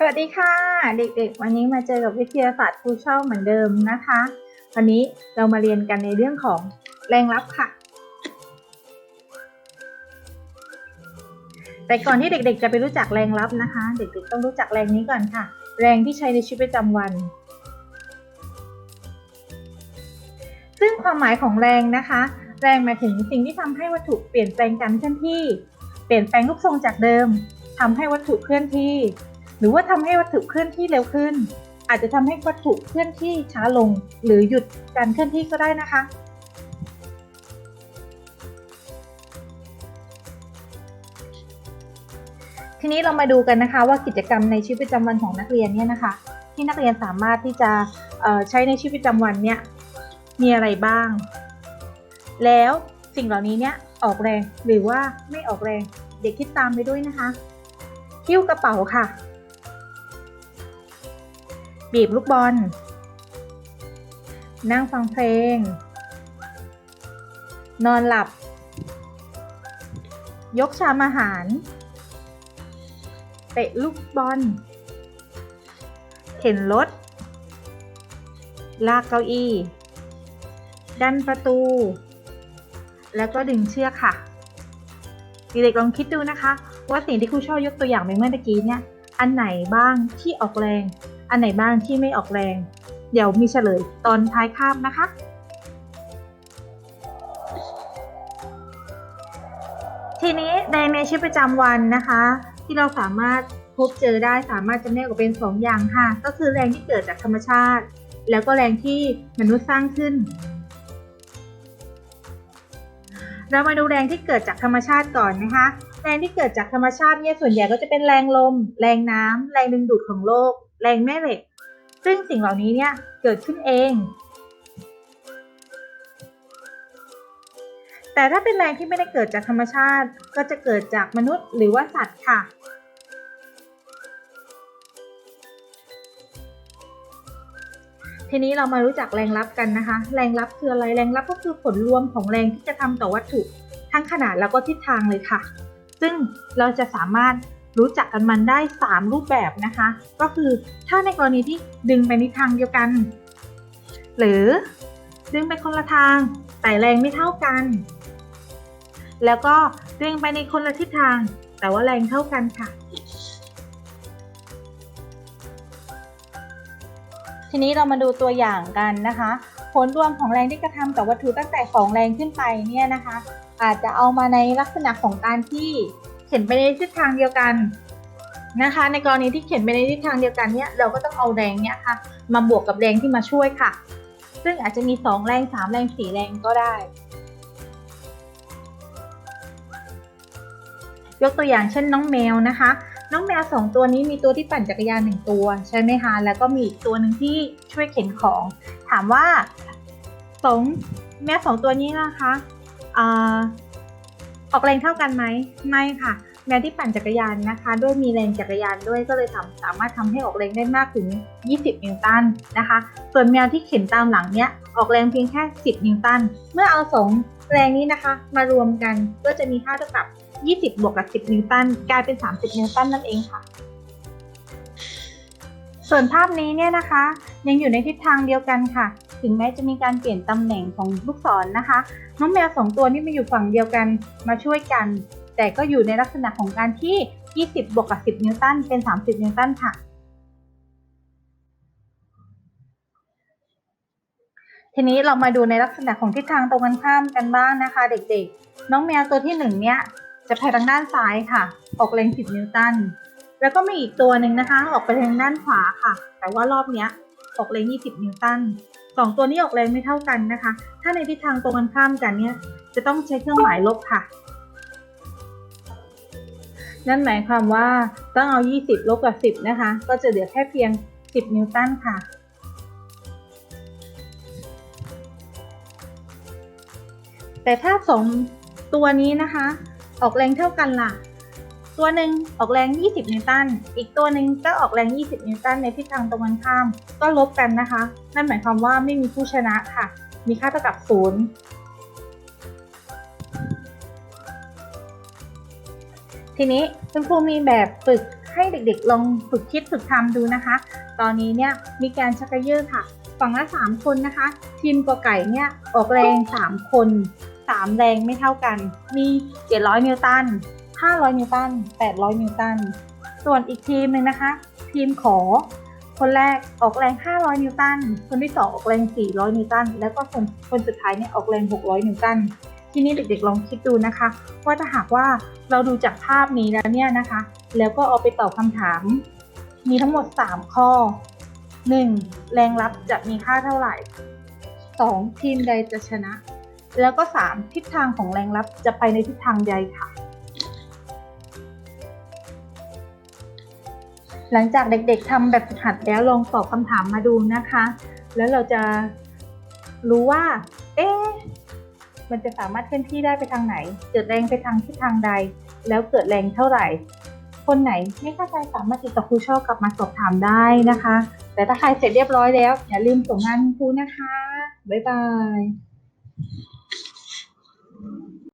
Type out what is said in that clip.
สวัสดีค่ะ เด็กๆ วันนี้มาเจอกับวิทยาศาสตร์ครูเชอบเหมือนเดิมนะคะวันนี้เรามาเรียนกันในเรื่องของแรงรับค่ะ แต่ก่อนที่เด็กๆ จะไปรู้จักแรงรับนะคะ เด็กๆ ต้องรู้จักแรงนี้ก่อนค่ะ แรงที่ใช้ในชีวิตประจำวัน ซึ่งความหมายของแรงนะคะ แรงหมายถึงสิ่งที่ทำให้วัตถุเปลี่ยนแปลงการเคลื่อนที่ เปลี่ยนแปลงรูปทรงจากเดิมทำให้วัตถุเคลื่อนที่ หรือว่าทำให้วัตถุเคลื่อนที่เร็วขึ้น อาจจะทำให้วัตถุเคลื่อนที่ช้าลง หรือหยุดการเคลื่อนที่ก็ได้นะคะ ทีนี้เรามาดูกันนะคะว่ากิจกรรมในชีวิตประจำวันของนักเรียนเนี่ยนะคะ ที่นักเรียนสามารถที่จะใช้ในชีวิตประจำวันเนี่ยมีอะไรบ้าง แล้วสิ่งเหล่านี้เนี่ยออกแรงหรือว่าไม่ออกแรงเด็กคิดตามไปด้วยนะคะหิ้วกระเป๋าค่ะ บีบลูกบอล นั่งฟังเพลง นอนหลับ ยกชามอาหาร เตะลูกบอล เข็นรถ ลากเก้าอี้ ดันประตู แล้วก็ดึงเชือกค่ะเด็กๆลองคิดดูนะคะ ว่าสิ่งที่ครูชอบยกตัวอย่างไปเมื่อกี้เนี่ย อันไหนบ้างที่ออกแรง อันไหนบ้างที่ไม่ออกแรง เดี๋ยวมีเฉลยตอนท้ายคาบนะคะ ทีนี้ในในชีวิตประจำวันนะคะ ที่เราสามารถพบเจอได้สามารถจำแนกออกเป็นสองอย่างค่ะ ก็คือแรงที่เกิดจากธรรมชาติ แล้วก็แรงที่มนุษย์สร้างขึ้น เรามาดูแรงที่เกิดจากธรรมชาติก่อนนะคะ แรงที่เกิดจากธรรมชาติเนี่ยส่วนใหญ่ก็จะเป็นแรงลม แรงน้ำแรงดึงดูดของโลก แรงแม่เหล็ก ซึ่งสิ่งเหล่านี้เนี่ยเกิดขึ้นเอง แต่ถ้าเป็นแรงที่ไม่ได้เกิดจากธรรมชาติ ก็จะเกิดจากมนุษย์หรือว่าสัตว์ค่ะทีนี้เรามารู้จักแรงรับกันนะคะ แรงรับคืออะไร แรงรับก็คือผลรวมของแรงที่จะทำต่อวัตถุ ทั้งขนาดแล้วก็ทิศทางเลยค่ะ ซึ่งเราจะสามารถ รู้จักกันมันได้ 3 รูปแบบนะคะ ก็คือถ้าในกรณีที่ดึงไปในทางเดียวกัน หรือดึงไปคนละทาง แต่แรงไม่เท่ากัน แล้วก็ดึงไปในคนละทิศทาง แต่ว่าแรงเท่ากันค่ะ ทีนี้เรามาดูตัวอย่างกันนะคะ ผลรวมของแรงที่กระทำต่อวัตถุตั้งแต่ 2 แรงขึ้นไปเนี่ยนะคะ อาจจะเอามาในลักษณะของการที่ เข็นไปในทิศทางเดียวกันนะคะ ในกรณีที่เข็นไปในทิศทางเดียวกันเนี่ยเราก็ต้องเอาแรงเนี่ยค่ะมาบวกกับแรงที่มาช่วยค่ะ ซึ่งอาจจะมี 2 แรง 3 แรง 4 แรงก็ได้ ยกตัวอย่างเช่นน้องแมวนะคะ น้องแมวสองตัวนี้มีตัวที่ปั่นจักรยานหนึ่งตัวใช่ไหมคะแล้วก็มีอีกตัวหนึ่งที่ช่วยเข็นของ ถามว่าสองแมวสองตัวนี้นะคะ ออกแรงเท่ากันไหมไม่ค่ะ แมวที่ปั่นจักรยานนะคะ ด้วยมีแรงจักรยานด้วยก็เลยทำสามารถทำให้ออกแรงได้มากถึง 20 นิวตันนะคะ ส่วนแมวที่เข็นตามหลังเนี้ยออกแรงเพียงแค่ 10 นิวตัน เมื่อเอาสองแรงนี้นะคะ มารวมกันก็จะมีค่าเท่ากับ 20 บวกกับ 10 นิวตันกลายเป็น 30 นิวตันนั่นเองค่ะ ส่วนภาพนี้เนี่ยนะคะ ยังอยู่ในทิศทางเดียวกันค่ะ ถึงแม้จะมีการเปลี่ยนตำแหน่งของลูกศรนนะคะ น้องแมวสองตัวนี้มาอยู่ฝั่งเดียวกันมาช่วยกัน แต่ก็อยู่ในลักษณะของการที่ 20 บวกกับ 10 นิวตันเป็น 30 นิวตันค่ะ ทีนี้เรามาดูในลักษณะของทิศทางตรงกันข้ามกันบ้างนะคะ เด็กๆ น้องแมวตัวที่หนึ่งเนี่ยจะไปทางด้านซ้ายค่ะ ออกแรง 10 นิวตัน แล้วก็มีอีกตัวหนึ่งนะคะ ออกไปทางด้านขวาค่ะ แต่ว่ารอบเนี้ยออกแรง 20 นิวตัน สองตัวนี้ออกแรงไม่เท่ากันนะคะ ถ้าในทิศทางตรงกันข้ามกันเนี่ย จะต้องใช้เครื่องหมายลบค่ะ นั่นหมายความว่าต้องเอา 20 ลบกับ 10 นะคะ ก็จะเหลือแค่เพียง 10 นิวตันค่ะแต่ถ้าสองตัวนี้นะคะ ออกแรงเท่ากันล่ะ ตัวหนึ่งออกแรง 20 นิวตัน อีกตัวหนึ่งก็ออกแรง 20 นิวตันในทิศทางตรงกันข้าม ก็ลบกันนะคะ นั่นหมายความว่าไม่มีผู้ชนะค่ะ มีค่าเท่ากับ0ททีนี้คุณครูมีแบบฝึกให้เด็กๆ ลองฝึกคิดฝึกทำดูนะคะ ตอนนี้เนี่ยมีการชักกระเยอะค่ะ ฝั่งละ 3 คนนะคะ ทีมกอไก่เนี่ยออกแรง 3 คน 3 แรงไม่เท่ากัน มี 700 นิวตัน 500 นิวตัน 800 นิวตัน ส่วนอีกทีมหนึ่งนะคะ ทีมขอ คนแรกออกแรง 500 นิวตัน คนที่ 2 ออกแรง 400 นิวตัน แล้วก็คนคนสุดท้ายเนี่ยออกแรง 600 นิวตัน ทีนี้เด็กๆลองคิดดูนะคะ ว่าถ้าหากว่าเราดูจากภาพนี้แล้วเนี่ยนะคะ แล้วก็เอาไปตอบคำถาม มีทั้งหมด 3 ข้อ 1. แรงรับจะมีค่าเท่าไหร่ 2. ทีมใดจะชนะ แล้วก็ 3. ทิศทางของแรงรับจะไปในทิศทางใดค่ะ หลังจากเด็กๆทำแบบฝึกหัดแล้วลองตอบคำถามมาดูนะคะ แล้วเราจะรู้ว่า เอ๊ะมันจะสามารถเคลื่อนที่ได้ไปทางไหน เกิดแรงไปทางทิศทางใด แล้วเกิดแรงเท่าไหร่ คนไหนไม่เข้าใจสามารถติดต่อครูช่อกลับมาสอบถามได้นะคะ แต่ถ้าใครเสร็จเรียบร้อยแล้ว อย่าลืมส่งงานครูนะคะ บ๊ายบาย